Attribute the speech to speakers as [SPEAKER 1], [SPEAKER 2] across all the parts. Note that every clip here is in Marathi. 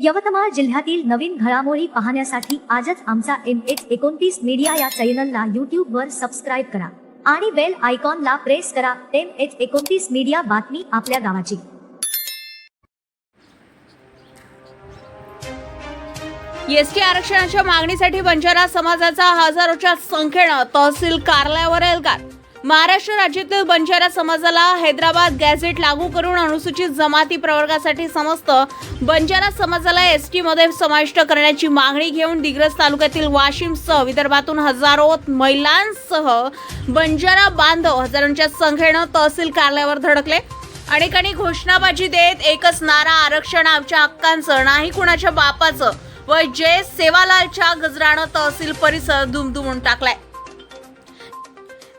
[SPEAKER 1] यवतमाळ जिल्ह्यातील नवीन घडामोडी पाहण्यासाठी आजच आमचा एम एच एकोणतीस मीडिया या चॅनलला यूट्यूबवर सबस्क्राईब करा आणि बेल आयकॉनला प्रेस करा एम एच एकोणतीस मीडिया बातमी आपल्या गावाची.
[SPEAKER 2] एसटी आरक्षणाच्या मागणीसाठी बंजारा समाजाचा हजारोच्या संख्येनं तहसील कार्यालयावर एल्गार महाराष्ट्र राज्यातील बंजारा समाजाला हैदराबाद गॅझेट लागू करून अनुसूचित जमाती प्रवर्गासाठी समस्त बंजारा समाजाला एस टीमध्ये समाविष्ट करण्याची मागणी घेऊन दिग्रस तालुक्यातील वाशिमसह विदर्भातून हजारो महिलांसह बंजारा बांधव हजारोंच्या संख्येनं तहसील कार्यालयावर धडकले. अनेकांनी घोषणाबाजी देत एकच नारा आरक्षण आमच्या हक्कांचं नाही कुणाच्या बापाचं. व जय सेवालालच्या गजरानं तहसील परिसर दुमदुमून टाकलाय.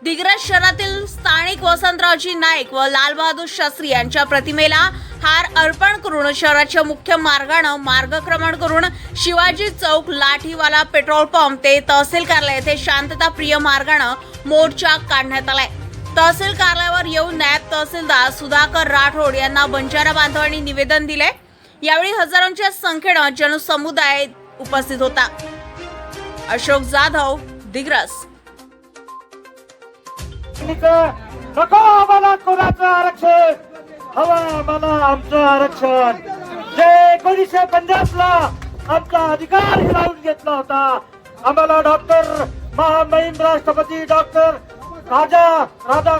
[SPEAKER 2] दिग्रज शहरातील स्थानिक वसंतरावजी नाईक व लालबहादूर शास्त्री यांच्या प्रतिमेला हार अर्पण करून शहराच्या मुख्य मार्गानं मार्गक्रमण करून शिवाजी चौक लाठीवाला पेट्रोल पंप ते तहसील कार्यालय येथे शांतता प्रिय मार्गानं मोर्चा काढण्यात आलाय. तहसील कार्यालयावर येऊन नायब तहसीलदार सुधाकर राठोड यांना बंजारा बांधवांनी निवेदन दिले यावेळी हजारोंच्या संख्येनं जनसमुदाय उपस्थित होता. अशोक जाधव दिग्रस.
[SPEAKER 3] नको आम्हाला कोणाचं आरक्षण. हवं आम्हाला आमचं आरक्षण. जे एकोणीसशे पन्नास ला आमचा अधिकार हिरावून घेतला होता आम्हाला डॉक्टर महामहिम राष्ट्रपती डॉक्टर राजा राधा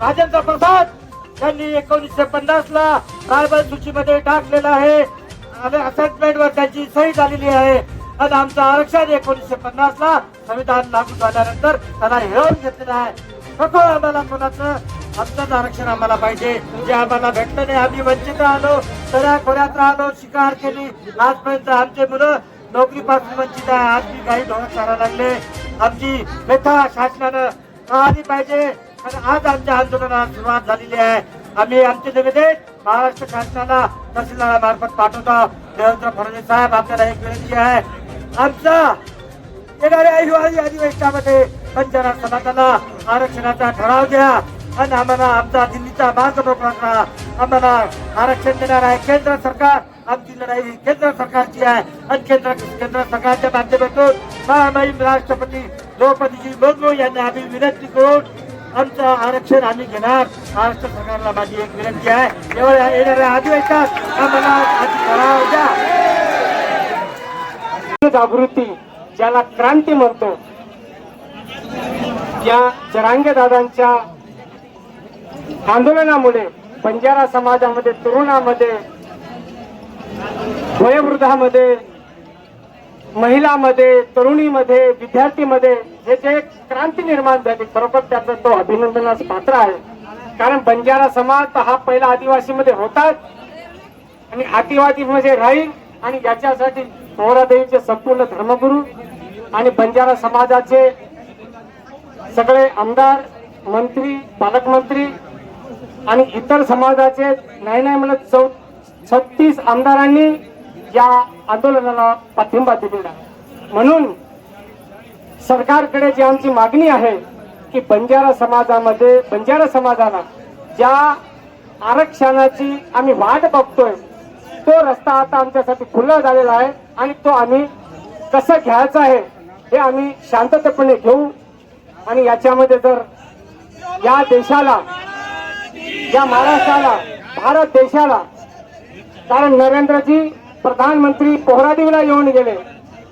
[SPEAKER 3] राजेंद्र प्रसाद यांनी एकोणीसशे पन्नास ला ट्रायबल सूचीमध्ये टाकलेलं आहे. आणि असेसमेंट वर त्यांची सही झालेली आहे. आणि आमचं आरक्षण एकोणीसशे पन्नास ला संविधान लागू झाल्यानंतर त्यांना हिरावून घेतलेलं आहे. नको आम्हाला कोणाचं. आमचंच आरक्षण आम्हाला पाहिजे. जे आम्हाला भेटलं नाही आम्ही वंचित राहिलो. सगळ्या खोऱ्यात राहिलो शिकार केली. आजपर्यंत आमचे मुलं नोकरीपासून वंचित आहे. आज मी काही धोरण करायला लागले. आमची व्यथा शासनानं आली पाहिजे. आणि आज आमच्या आंदोलनाला सुरुवात झालेली आहे. आम्ही आमचे निवेदन महाराष्ट्र शासनाला तहसीलदारामार्फत पाठवतो. देवेंद्र फडणवीस साहेब आपल्याला एक विनंती आहे. आमचा येणाऱ्या हिवाळी अधिवेशनामध्ये बंजारा समाजाला आरक्षणाचा ठराव द्या. आणि आम्हाला आमचा दिल्लीचा मार्ग मोकळा करा. आम्हाला आरक्षण देणार आहे केंद्र सरकार. आमची लढाई ही केंद्र सरकारची आहे. आणि केंद्र केंद्र सरकारच्या माध्यमातून महामहिम राष्ट्रपती द्रौपदीजी मुर्मू यांनी आम्ही विनंती करून आमचं आरक्षण आम्ही घेणार. महाराष्ट्र सरकारला माझी एक विनंती आहे. एवढ्या येणाऱ्या अधिवेशनात आम्हाला आधी ठराव द्या.
[SPEAKER 4] जागृती ज्याला क्रांती म्हणतो या जरांगे दादांच्या आंदोलनामुळे बंजारा समाजामध्ये तरुणामध्ये वयोवृद्धामध्ये महिलामध्ये तरुणीमध्ये विद्यार्थीमध्ये हे जे क्रांती निर्माण झाली खरोखर त्याचा तो अभिनंदनास पात्र आहे. कारण बंजारा समाज हा पहिला आदिवासीमध्ये होताच. आणि आदिवासी म्हणजे राहील आणि याच्यासाठी पोहरादेवीचे संपूर्ण धर्मगुरू आणि बंजारा समाजाचे सगळे आमदार मंत्री पालकमंत्री आणि इतर समाजाचे नाही नाही म्हणत चौ छत्तीस आमदारांनी या आंदोलनाला पाठिंबा दिलेला म्हणून सरकारकडे जी आमची मागणी आहे की बंजारा समाजामध्ये बंजारा समाजाला ज्या आरक्षणाची आम्ही वाट बघतोय तो रस्ता आता आमच्यासाठी खुला झालेला आहे आणि तो आम्ही कसं घ्यायचा आहे हे आम्ही शांततेपणे घेऊ. आणि याच्यामध्ये जर या देशाला या महाराष्ट्राला भारत देशाला कारण नरेंद्रजी प्रधानमंत्री पोहरादेवीला येऊन गेले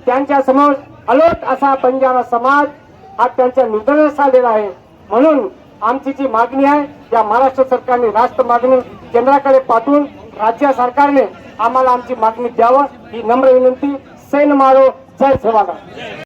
[SPEAKER 4] त्यांच्यासमोर अलोट असा पंजाबा समाज हा त्यांच्या निदर्शनास आलेला आहे. म्हणून आमची जी मागणी आहे या महाराष्ट्र सरकारने राष्ट्र मागणी केंद्राकडे पाठवून राज्य सरकारने आम्हाला आमची मागणी द्यावं ही नम्र विनंती. सैन मारो जय सेवाला